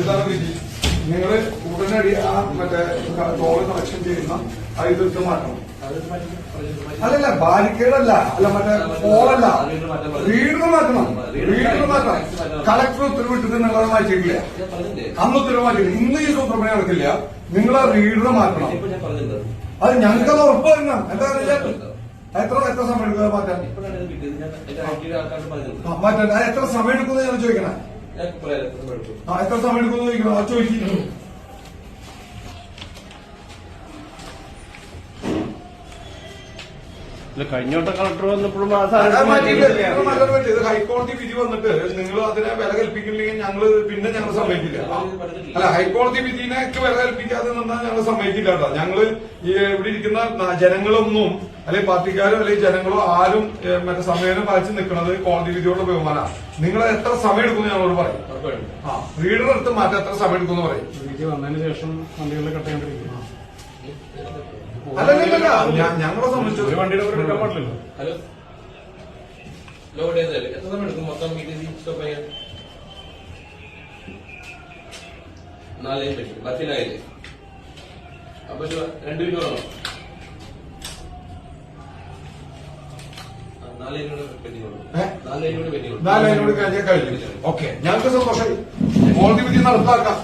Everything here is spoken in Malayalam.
ഇതാണ് വിധി. നിങ്ങൾ ഉടനടി ആ മറ്റേ ടോൾ കണക്ഷൻ ചെയ്യുന്ന ആ മാറ്റണം. അല്ലല്ല ബാരിക്കേഡല്ല അല്ല. മറ്റേ പോളല്ല വീടിന് മാറ്റണം. വീടിന് മാറ്റണം. കളക്ടർ ഉത്തരവിട്ടിട്ട് നിങ്ങൾ മാറ്റിയിട്ടില്ല. അന്ന് ഉത്തരവ് മാറ്റിയില്ല ഇന്ന് ഈ സൂത്രപ്പണി നടക്കില്ല. നിങ്ങൾ ആ റീഡർ മാറ്റണം. അത് പറഞ്ഞിട്ടുണ്ട് അത് ഞങ്ങൾക്കത് ഉറപ്പ് തരണം. എന്താ എത്ര എത്ര സമയം എടുക്കുക മാറ്റാൻ? മാറ്റാൻ. അത് എത്ര സമയം എടുക്കുന്നത് ഞാൻ ചോദിക്കണേ. എത്ര സമയം എടുക്കുന്നു ചോദിക്കണം ആ ചോദിക്കുന്നു നിങ്ങൾ മാറ്റാൻ കളക്ടർ വന്നപ്പോഴും ഹൈക്കോടതി വിധി വന്നിട്ട് നിങ്ങൾ അതിനെ വില കൽപ്പിക്കില്ലെങ്കിൽ ഞങ്ങൾ പിന്നെ ഞങ്ങൾ സമ്മതിക്കില്ല. അല്ല ഹൈക്കോടതി വിധിനെക്ക് വില കൽപ്പിക്കാതെ നിന്നാൽ ഞങ്ങൾ സമ്മതിക്കില്ല കേട്ടോ. ഞങ്ങൾ ഈ ഇവിടെ ഇരിക്കുന്ന ജനങ്ങളൊന്നും അല്ലെങ്കിൽ പാർട്ടിക്കാരോ അല്ലെങ്കിൽ ജനങ്ങളോ ആരും മറ്റേ സമയം വായിച്ച് നിൽക്കുന്നത് കോടതി വിധിയോട് ബഹുമാന നിങ്ങൾ എത്ര സമയം എടുക്കും ഞങ്ങളോട് പറയും. റീഡർ എടുത്ത് മാറ്റം എത്ര സമയം എടുക്കുമെന്ന് പറയും. വിധി വന്നതിന് ശേഷം വണ്ടികളിൽ കട്ട് ചെയ്യേണ്ടിരിക്കുന്നു അല്ലല്ല ഞങ്ങളെ സംബന്ധിച്ച് വണ്ടിയുടെ ഹലോ. ലോഡ് ചെയ്തല്ലേ എത്ര സമയം എടുക്കും മൊത്തം മീറ്റിംഗ് സ്റ്റോപ്പ് ചെയ്യാൻ? നാലേ പറ്റും അപ്പൊ രണ്ട് നാല് കഴിഞ്ഞു ഓക്കെ. ഞങ്ങൾക്ക് സന്തോഷം കോടതി വിധി നടപ്പാക്കാം.